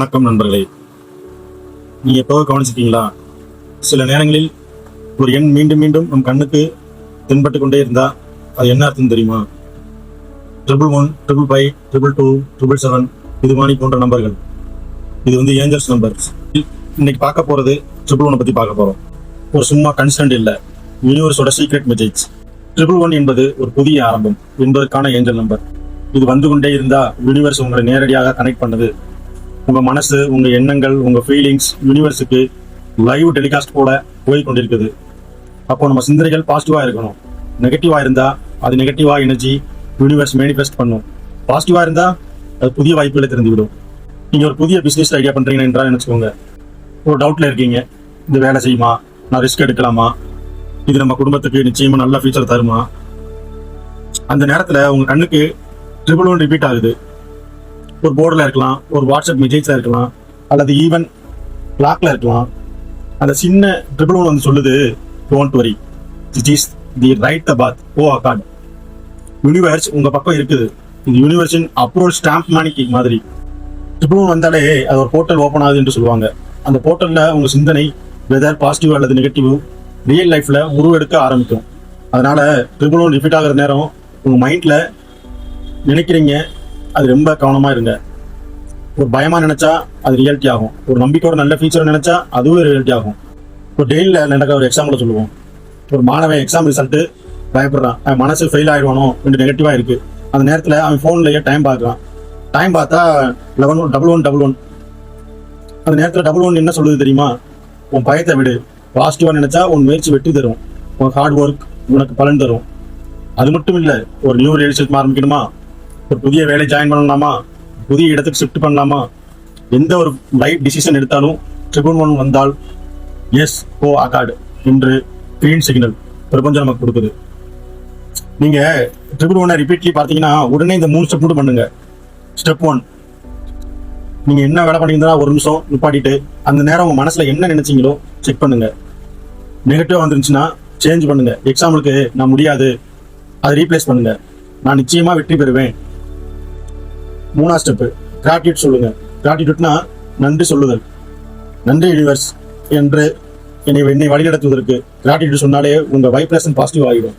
வணக்கம் நண்பர்களே. நீங்க எப்போ கவனிச்சிருக்கீங்களா? சில நேரங்களில் ஒரு எண் மீண்டும் மீண்டும் நம் கண்ணுக்கு தென்பட்டு கொண்டே இருந்தா அது என்ன அர்த்தம் தெரியுமா? Triple one triple five triple two triple seven இது மாதிரி போன்ற நம்பர்கள். இது வந்து ஏஞ்சல்ஸ் நம்பர்ஸ். இன்னைக்கு பார்க்க போறது ட்ரிபிள் ஒனை பத்தி பார்க்க போறோம். ஒரு சும்மா கன்ஸ்டன்ட் இல்ல. யூனிவர்ஸோட சீக்ரெட் மெசேஜ் ட்ரிபிள் ஒன் என்பது ஒரு புதிய ஆரம்பம் என்பதற்கான ஏஞ்சல் நம்பர். இது வந்து கொண்டே இருந்தா யூனிவர்ஸ் உங்களை நேரடியாக கனெக்ட் பண்ணுது உங்க மனசு உங்க எண்ணங்கள் உங்க ஃபீலிங்ஸ் யூனிவர்ஸுக்கு லைவ் டெலிகாஸ்ட் கூட போய் கொண்டிருக்குது அப்போ நம்ம சிந்தனைகள் பாசிட்டிவா இருக்கணும். நெகட்டிவா இருந்தா அது நெகட்டிவா எனர்ஜி யூனிவர்ஸ் மேனிஃபெஸ்ட் பண்ணும். பாசிட்டிவா இருந்தா அது புதிய வாய்ப்புகளை திறந்துவிடும் நீங்க ஒரு புதிய பிசினஸ் ஐடியா பண்றீங்கன்னு என்றால் நினைச்சுக்கோங்க. ஒரு டவுட்ல இருக்கீங்க. இந்த வேலை செய்யுமா? நான் ரிஸ்க் எடுக்கலாமா? இது நம்ம குடும்பத்துக்கு நிச்சயமா நல்ல ஃபியூச்சர் தருமா? அந்த நேரத்துல உங்க கண்ணுக்கு ட்ரிபிள் ஒன் ரிப்பீட் ஆகுது. ஒரு போர்டில் இருக்கலாம் ஒரு வாட்ஸ்அப் மெசேஜில் இருக்கலாம் அல்லது ஈவன் பிளாக்ல இருக்கலாம். அந்த சின்ன ட்ரிபிள் ஒன் வந்து சொல்லுது don't worry it is the right the path of accord universe உங்கள் பக்கம் இருக்குது. இது யூனிவர்ஸின் அப்ரோல் ஸ்டாம்ப் மாணிக்கு மாதிரி. ட்ரிபிள் ஒன் வந்தாலே அது ஒரு போர்ட்டல் ஓப்பன் ஆகுது என்று சொல்லுவாங்க. அந்த போர்ட்டலில் உங்கள் சிந்தனை வெதர் பாசிட்டிவ் அல்லது நெகட்டிவ் ரியல் லைஃப்பில் உருவெடுக்க ஆரம்பிக்கும். அதனால் ட்ரிபிள் ஒன் ரிப்பீட் ஆகிற நேரம் உங்கள் மைண்டில் நினைக்கிறீங்க அது ரொம்ப கவனமா இருங்க. ஒரு பயமா நினைச்சா அது ரியாலிட்டி ஆகும். ஒரு நம்பிக்கையோட நல்ல ஃபியூச்சர் நினைச்சா அதுவும் ரியாலிட்டி ஆகும். இப்போ டெய்லியில் நடக்கிற ஒரு எக்ஸாம்பிள் சொல்லுவோம். ஒரு மாணவன் எக்ஸாம் ரிசல்ட்டு பயப்படுறான். அவன் மனசு ஃபெயில் ஆயிடுவானோ ரெண்டு நெகட்டிவாக இருக்கு. அந்த நேரத்தில் அவன் ஃபோன்லயே டைம் பார்க்குறான். டைம் பார்த்தா eleven one double one double one அந்த நேரத்தில் டபுள் ஒன் என்ன சொல்லுது தெரியுமா? உன் பயத்தை விடு. பாசிட்டிவாக நினைச்சா உன் முயற்சி வெற்றி தரும். உன் ஹார்ட் ஒர்க் உனக்கு பலன் தரும். அது மட்டும் இல்லை ஒரு நியூ ரிலேஷன்ஷிப் ஆரம்பிக்கணுமா? ஒரு புதிய வேலை ஜாயின் பண்ணலாமா? புதிய இடத்துக்கு ஷிஃப்ட் பண்ணலாமா? எந்த ஒரு லைஃப் டிசிஷன் எடுத்தாலும் ட்ரிபுன் ஒன் வந்தால் எஸ் ஓ அகார்டு என்று கிரீன் சிக்னல் பிரபஞ்சம் நமக்கு கொடுக்குது. நீங்க ட்ரிபிள் ஒன்னை ரிப்பீட்லி பார்த்தீங்கன்னா உடனே இந்த மூணு ஸ்டெப் மட்டும் பண்ணுங்க. ஸ்டெப் ஒன் நீங்க என்ன வேலை பண்ணீங்கன்னா ஒரு நிமிஷம் நிப்பாட்டிட்டு அந்த நேரம் உங்க மனசுல என்ன நினைச்சீங்களோ செக் பண்ணுங்க. நெகட்டிவா வந்துருந்துச்சுன்னா சேஞ்ச் பண்ணுங்க. எக்ஸாம்பிளுக்கு நான் முடியாது. அதை ரீப்ளேஸ் பண்ணுங்க. நான் நிச்சயமா வெற்றி பெறுவேன். மூணா ஸ்டெப்பு கிராட்டியூட் சொல்லுங்க. கிராட்டியூட்னா நன்றி சொல்லுதல். நன்றி யூனிவர்ஸ் என்று என்னை என்னை வழிநடத்துவதற்கு கிராட்டியூட் சொன்னாலே உங்க வைப்ரேஷன் பாசிட்டிவ் ஆகிடும்.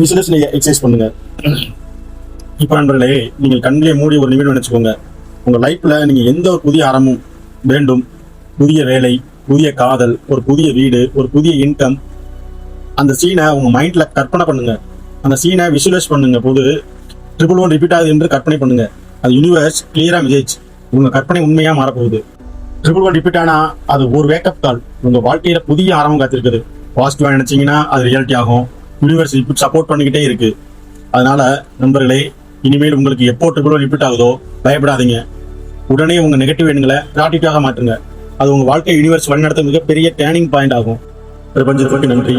விசிலஸ் நீங்க எக்ஸசைஸ் பண்ணுங்க. இப்போ நண்பர்களே நீங்கள் கண்ணிலே மூடி ஒரு நிமிடம் நினைச்சுக்கோங்க. உங்க லைஃப்ல நீங்க எந்த ஒரு புதிய அறமும் வேண்டும்? புதிய வேலை புதிய காதல் ஒரு புதிய வீடு ஒரு புதிய இன்கம் அந்த சீனை உங்க மைண்ட்ல கற்பனை பண்ணுங்க. அந்த சீனை விசுவலைஸ் பண்ணுங்க. போது ட்ரிபிள் ஒன் ரிப்பீட் ஆகுது என்று கற்பனை பண்ணுங்க. அது யூனிவர்ஸ் கிளியரா மெசேஜ் உங்க கற்பனை உண்மையா மாறப்போகுது. ட்ரிபிள் ஒன் ரிப்பீட் ஆனா அது ஒரு வேக்கப் கால் உங்க வாழ்க்கையில புதிய ஆரம்பம் காத்திருக்குது. பாசிட்டிவா நினைச்சீங்கன்னா அது ரியாலிட்டி ஆகும். யூனிவர்ஸ் ரிப்பீட் சப்போர்ட் பண்ணிக்கிட்டே இருக்கு. அதனால நண்பர்களே இனிமேல் உங்களுக்கு எப்போ ட்ரிபிள் ஒன் ரிப்பீட் ஆகுதோ பயப்படாதீங்க. உடனே உங்க நெகட்டிவ் எண்களை கிராட்டிட்டாக மாற்றுங்க. அது உங்க வாழ்க்கை யூனிவர்ஸ் வழிநடத்த மிகப்பெரிய டேர்னிங் பாயிண்ட் ஆகும். பிரபஞ்சத்துக்கு நன்றி.